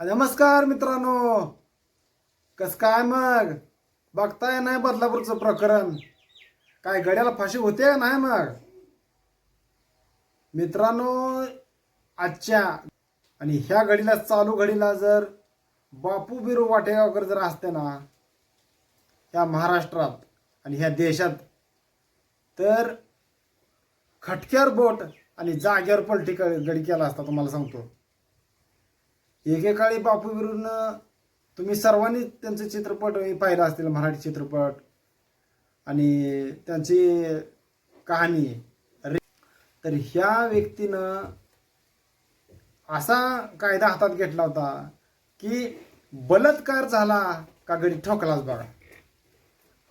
नमस्कार मित्रांनो. कस काय मग? बघताय नाही बदलापूरचं प्रकरण. काय गड्याला फाशी होते नाही मग? मित्रांनो आजच्या आणि ह्या घडीला चालू घडीला जर बापू बिरू वाटेगावकर जर असते ना ह्या महाराष्ट्रात आणि ह्या देशात तर खटक्यावर बोट आणि जाग्यावर पलटी गडी केला असता तुम्हाला सांगतो. एकेकाळी बापू विरून तुम्ही सर्वांनी त्यांचे चित्रपट हे पाहिला असतील मराठी चित्रपट आणि त्यांची कहाणी. तर ह्या व्यक्तीनं असा कायदा हातात घेतला होता की बलात्कार झाला का गडी ठोकलाच बघा.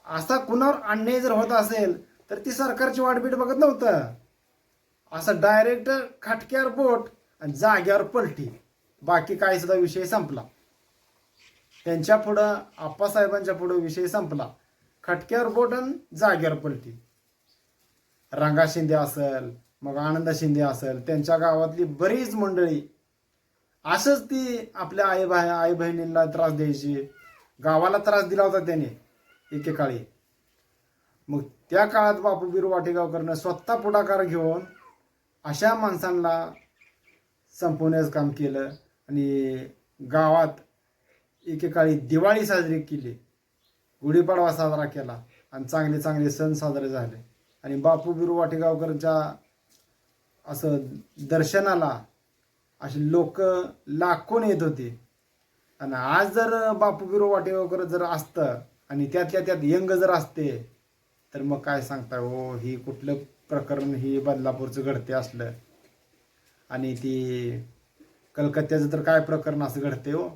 असा कुणावर अन्याय जर होत असेल तर ती सरकारची वाटबीट बघत नव्हतं. असं डायरेक्ट खटक्यावर बोट आणि जाग्यावर पलटी. बाकी काही सुद्धा विषय संपला. त्यांच्या पुढं आप्पासाहेबांच्या पुढं विषय संपला. खटक्यावर बोटन जागेवर पडते पलटी. रंगा शिंदे असेल मग आनंद शिंदे असेल त्यांच्या गावातली बरीच मंडळी असंच ती आपल्या आई भाई आई बहिणींना त्रास द्यायची. गावाला त्रास दिला होता त्याने एकेकाळी. मग त्या काळात बापू बिरू वाटेगावकरनं स्वतः पुढाकार घेऊन अशा माणसांना संपवण्याचं काम केलं. आणि गावात एकेकाळी दिवाळी साजरी केली. गुढीपाडवा साजरा केला आणि चांगले चांगले सण साजरे झाले. आणि बापू बिरू वाटेगावकरच्या असं दर्शनाला असे लोक लाखोन येत होते. आणि आज जर बापू बिरू वाटेगावकर जर असतं आणि त्यातल्या त्यात यंग जर असते तर मग काय सांगता हो ही कुठलं प्रकरण ही बदलापूरचं घडते असलं. आणि ती कलकत्त्याचं तर काय प्रकरण असं घडते हो.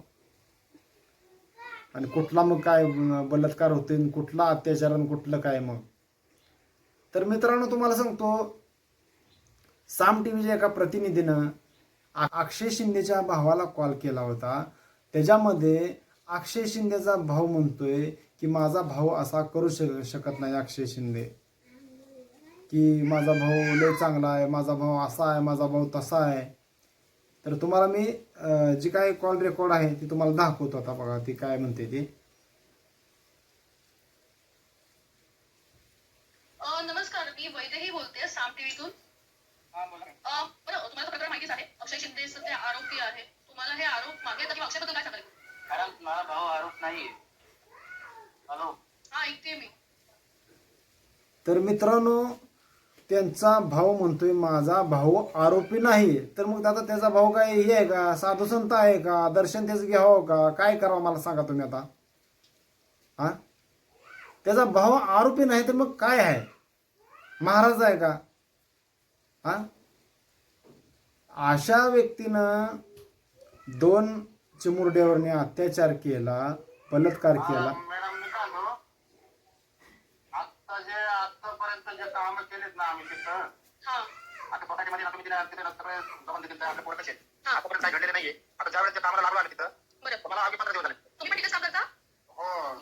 आणि कुठला मग काय बलात्कार होते कुठला अत्याचार आणि कुठलं काय मग? तर मित्रांनो तुम्हाला सांगतो साम टी व्हीच्या एका प्रतिनिधीनं आ- अक्षय शिंदेच्या भावाला कॉल केला होता. त्याच्यामध्ये अक्षय शिंदेचा भाऊ म्हणतोय की माझा भाऊ असा करू शक शकत नाही अक्षय शिंदे. की माझा भाऊ लय चांगला आहे माझा भाऊ असा आहे माझा भाऊ तसा आहे. तर तुम्हाला मी जी काय कॉल रेकॉर्ड आहे ती तुम्हाला दाखवतो आता बघा ती काय म्हणते ती. अ, नमस्कार मी वैदेही बोलते साम टीव्हीतून. हा बोला. अ, बरं तुम्हाला प्रकरण माहितीच आहे. अक्षय शिंदे सध्या आरोपी आहे. तुम्हाला हे आरोप मागे येतात किंवा अक्षयबद्दल काय सांगाल? मॅडम माझा भाऊ आरोप नाही हॅलो. हा ऐकते मी. तर मित्रांनो त्यांचा भाऊ म्हणतोय माझा भाऊ आरोपी नाही. तर मग दादा त्याचा भाऊ काय हे आहे का? साधू संत आहे का? दर्शन त्याचं घ्यावं का? काय करावं मला सांगा तुम्ही आता. हा? त्याचा भाऊ आरोपी नाही तर मग काय आहे? महाराज आहे का? हा? अशा व्यक्तीनं दोन चिमुरड्यावरने अत्याचार केला बलात्कार केला मॅडम मी काय म्हणतो आता जे आतापर्यंत जे काम केलेत ना आम्ही तिथं हा. आता कोटामध्ये तुम्ही तिला तिथे सगळे जबान दिले आपले पोरं कसे? आहेत? हा. आतापर्यंत काही घडलेले नाहीये. आता ज्यावेळेस ते कामाला लागलो आम्ही तिथं बरं. तर मला आम्ही पंधरा दिवस झाले. तुम्ही पण तिथेच काम करता? हो.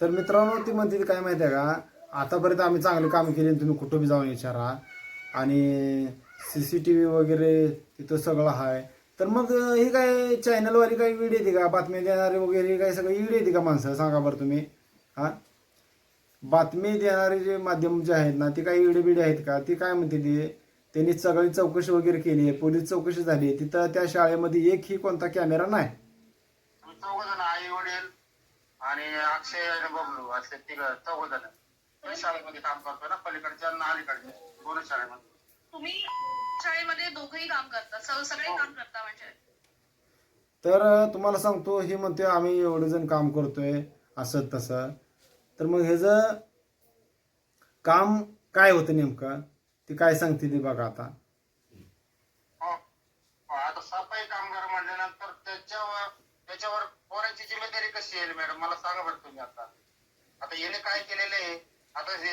तर मित्रांनो ती म्हणते ती काय माहिती आहे का? आतापर्यंत आम्ही चांगली कामं केली आणि तुम्ही कुठं बी जाऊन विचारा. आणि सी सी टी व्ही वगैरे तिथं सगळं आहे. तर मग हे काय चॅनलवाली काही ईड येते का? बातम्या देणारे वगैरे काही सगळं ईड येते का माणसं? सांगा बरं तुम्ही. हां? बातमी देणारे जे माध्यम जे आहेत ना ते काही ईड बीड आहेत का? ती काय म्हणते ती त्यांनी सगळी चौकशी वगैरे केली आहे पोलीस चौकशी झाली आहे. तिथं त्या शाळेमध्ये एकही कोणता कॅमेरा नाही. चौघ जण आई वडील आणि अक्षय आणि बबलू असे तिघ चौघ जण शाळेमध्ये काम करतोय ना पलीकडच्या आणि अलीकडच्या. दोन शाळेमध्ये. तुम्ही शाळेमध्ये दोघंही काम करता स- सगळे काम करता म्हणजे? तर तुम्हाला सांगतो हे म्हणते आम्ही एवढं जण काम करतोय असं तसं. तर मग ह्याचं काम काय होतं नेमकं? ते काय सांगते ते बघा आता. हो. हो, आता सफाई कामगार म्हटल्यानंतर त्याच्यावर त्याच्यावर पोरांची जिम्मेदारी कशी येईल मॅडम? मला सांगा बरं तुम्ही आता. आता याने काय केलेलं आहे? आता हे,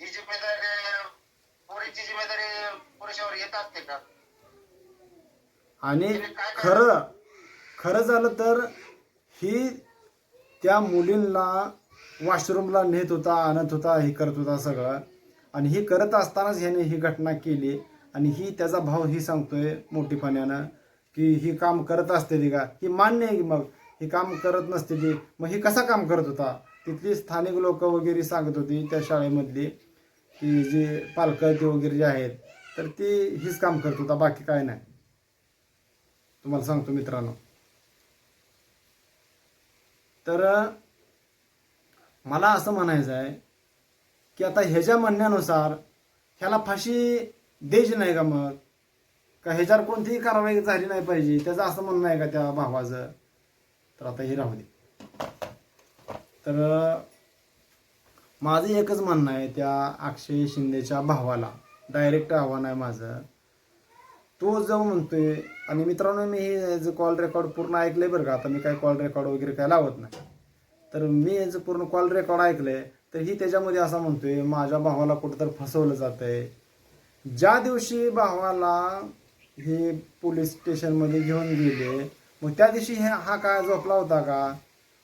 ही जिम्मेदारी पोरीची जिम्मेदारी पुरुषावर येत असते का? आणि खरं खरं झालं तर ही त्या मुलींना वॉशरूमला नेत होता आणत होता हे करत होता सगळं. आणि हे करत असतानाच ह्याने ही घटना केली. आणि ही त्याचा भाव ही सांगतोय मोठीपणानं की ही काम करत असते ती का? ही मान्य आहे की मग? ही काम करत नसते ती. मग ही कसा काम करत होता? तिथली स्थानिक लोक वगैरे सांगत होती त्या शाळेमधली की जे पालकं ते वगैरे जे आहेत तर ती हीच काम करत होता बाकी काय नाही. तुम्हाला सांगतो मित्रांनो. तर मला असं म्हणायचं आहे की आता ह्याच्या म्हणण्यानुसार ह्याला फाशी द्यायची नाही का मग? का ह्याच्यावर कोणतीही कारवाई झाली नाही पाहिजे? त्याचं असं म्हणणं आहे का त्या भावाचं? तर आता हे राहू दे. तर माझं एकच म्हणणं आहे त्या अक्षय शिंदेच्या भावाला. डायरेक्ट आव्हान आहे माझं. तो जो म्हणतोय आणि मित्रांनो मी हे कॉल रेकॉर्ड पूर्ण ऐकलंय बरं का? आता मी काय कॉल रेकॉर्ड वगैरे काय लावत नाही. तर मी याचं पूर्ण कॉल रेकॉर्ड ऐकलंय तर ही त्याच्यामध्ये असं म्हणतोय माझ्या भावाला कुठंतरी फसवलं जातंय. ज्या दिवशी भावाला हे पोलीस स्टेशनमध्ये घेऊन गेले मग त्या दिवशी हे हा काय झोपला होता का?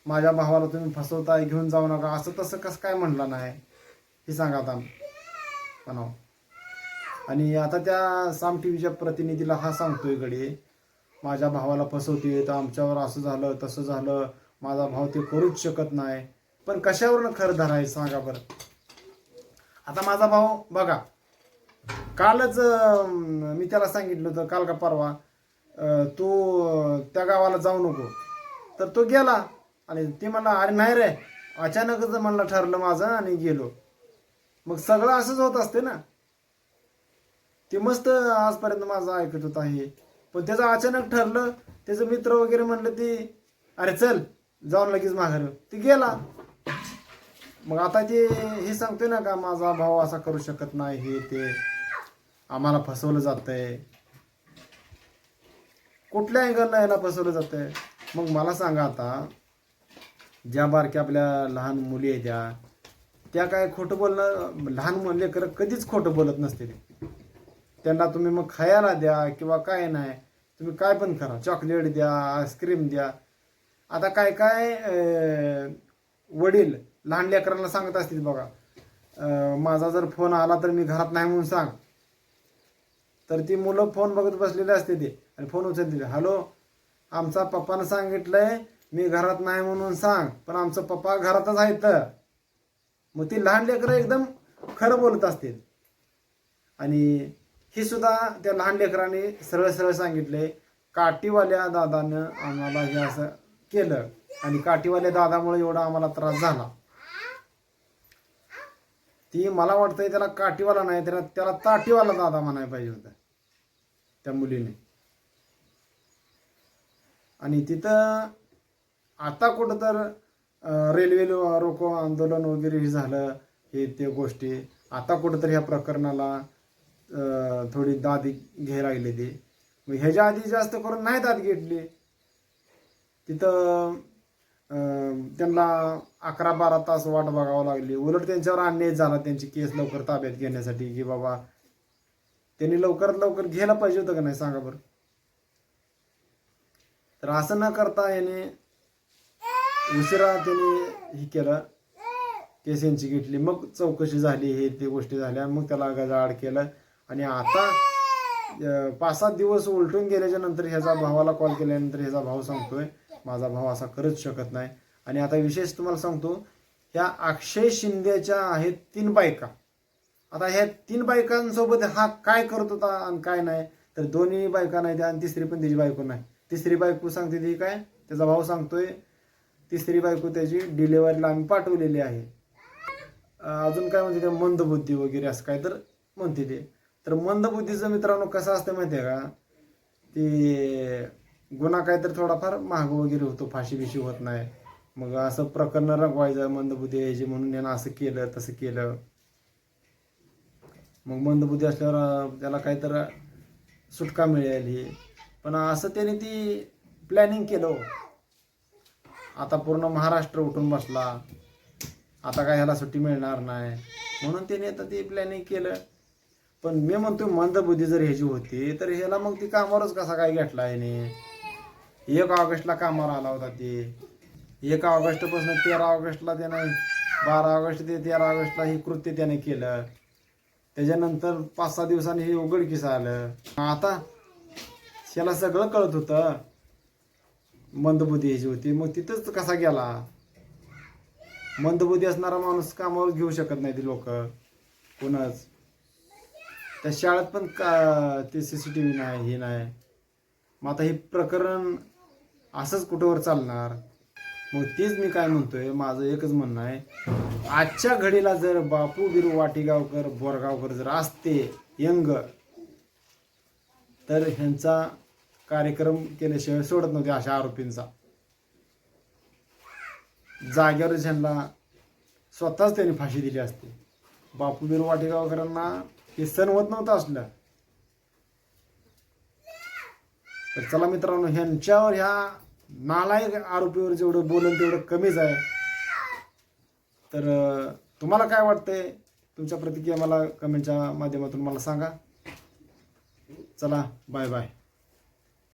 माझ्या भावाला तुम्ही फसवताय घेऊन जाऊ नका. असं तसं कसं काय म्हणलं नाही? हे सांगा आता. म्हणाव. आणि आता त्या साम टी व्हीच्या प्रतिनिधीला हा सांगतोय गडी माझ्या भावाला फसवतोय तर आमच्यावर असं झालं तसं झालं माझा भाव ते करूच शकत नाही. पण कशावरनं खरं धरायचं सांगा बरं? आता माझा भाऊ बघा कालच मी त्याला सांगितलं होतं काल का परवा तू त्या गावाला जाऊ नको. तर तो गेला आणि ते म्हणला अरे नाही रे अचानकच म्हणलं ठरलं माझं आणि गेलो. मग सगळं असंच होत असते ना. ते मस्त आजपर्यंत माझं ऐकत होत आहे. पण त्याचं अचानक ठरलं त्याचं मित्र वगैरे म्हणलं ते अरे चल जाऊन लगेच माघार ते गेला. मग आता जे हे सांगतोय ना का माझा भाऊ असा करू शकत नाही हे ते. आम्हाला फसवलं जातंय. कुठल्या अँगलला याला फसवलं जातंय? मग मला सांगा आता. ज्या बारक्या आपल्या लहान मुली आहेत त्या त्या काय खोटं बोलणं लहान मुले कर कधीच खोटं बोलत नसते ते त्यांना तुम्ही मग खायला द्या किंवा काय नाही तुम्ही काय पण करा. चॉकलेट द्या आईस्क्रीम द्या. आता काय काय वडील लहान लेकरांना सांगत असतील बघा. माझा जर फोन आला तर मी घरात नाही म्हणून सांग. तर ती मुलं फोन बघत बसलेले असते ते आणि फोन उचलते हॅलो आमचा पप्पानं सांगितलंय मी घरात नाही म्हणून सांग पण आमचं पप्पा घरातच आहेत मग ती लहान लेकरं एकदम खरं बोलत असतील. आणि हे सुद्धा त्या लहान लेकरांनी सरळ सरळ सांगितले काठीवाल्या दादानं आम्हाला हे असं केलं आणि काठीवाल्या दादामुळे एवढा आम्हाला त्रास झाला. ती मला वाटतंय त्याला काठीवाला नाही त्याला त्याला ताटीवाला दादा म्हणायला पाहिजे होता त्या मुलीने. आणि तिथं आता कुठं तर रेल्वे रोको आंदोलन वगैरे हे झालं हे ते गोष्टी. आता कुठंतरी ह्या प्रकरणाला थोडी दाद घ्यायला लागली ती. मग ह्याच्या आधी जास्त करून नाही दाद घेतली. तिथं त्यांना अकरा बारा तास वाट बघावं लागली. उलट त्यांच्यावर अन्याय झाला. त्यांची केस लवकर ताब्यात घेण्यासाठी की बाबा त्यांनी लवकरात लवकर घ्यायला पाहिजे होतं का नाही सांगा बरं? तर असं न करता याने उशिरा त्यांनी हे केलं. केस यांची घेतली. मग चौकशी झाली. हे ते गोष्टी झाल्या. मग त्याला गजाआड केलं. आणि आता पाच सात दिवस उलटून गेल्याच्यानंतर ह्याचा भावाला कॉल केल्यानंतर ह्याचा भाऊ सांगतोय माझा भाऊ असा करत शकत नाही. आणि आता विशेष तुम्हाला सांगतो ह्या अक्षय शिंदेच्या आहेत तीन बायका. आता ह्या तीन बायकांसोबत हा काय करत होता आणि काय नाही तर दोन्ही बायका नाही त्या आणि तिसरी पण त्याची बायको नाही. तिसरी बायको सांगते ती काय त्याचा भाऊ सांगतोय तिसरी बायको त्याची डिलेवरीला आम्ही पाठवलेली आहे. अजून काय म्हणते ते मंदबुद्धी वगैरे असं काय तर म्हणते ते. तर मंदबुद्धीचं मित्रांनो कसं असतं माहिती आहे का ते गुन्हा काय तर थोडाफार महाग वगैरे होतो फाशी बिशी होत नाही. मग असं प्रकरण रंगवायचं मंदबुद्धी यायची म्हणून यानं असं केलं तसं केलं. मग मंदबुद्धी असल्यावर त्याला काहीतर सुटका मिळेल. ही पण असं त्याने ती प्लॅनिंग केलं हो. आता पूर्ण महाराष्ट्र उठून बसला. आता काय ह्याला सुट्टी मिळणार नाही. म्हणून त्याने आता ती प्लॅनिंग केलं. पण मी म्हणतो मंदबुद्धी जर ह्याची होती तर ह्याला मग ती कामावरच कसा काय घेतला याने? एक ऑगस्टला कामावर आला होता ते. एक ऑगस्टपासून तेरा ऑगस्टला त्यानं बारा ऑगस्ट ते तेरा ऑगस्टला हे कृत्य त्याने केलं. त्याच्यानंतर पाच सहा दिवसांनी हे उघडकीस आलं. आता त्याला सगळं कळत होतं. मंदबुद्धी ह्याची होती. मग तिथंच कसा गेला? मंदबुद्धी असणारा माणूस कामावर घेऊ शकत नाही ती लोक. कोणच? त्या शाळेत पण का ते सी सी टी व्ही नाही हे नाही. मग आता हे प्रकरण असंच कुठंवर चालणार? मग तेच मी काय म्हणतोय माझं एकच म्हणणं आहे आजच्या घडीला जर बापू बिरू वाटेगावकर बोरगावकर जर असते यंग तर ह्यांचा कार्यक्रम केल्याशिवाय सोडत नव्हते अशा आरोपींचा. जाग्यावर ह्यांना स्वतःच त्यांनी फाशी दिली असते. बापू बिरू वाटेगावकरांना हे सण होत नव्हतं असलं तर चला मित्रांनो ह्यांच्यावर ह्या नालायक आरोपीवर जेवढं बोलून तेवढं कमीच आहे. तर तुम्हाला काय वाटतंय? तुमच्या प्रतिक्रिया मला कमेंटच्या माध्यमातून मला सांगा. चला बाय बाय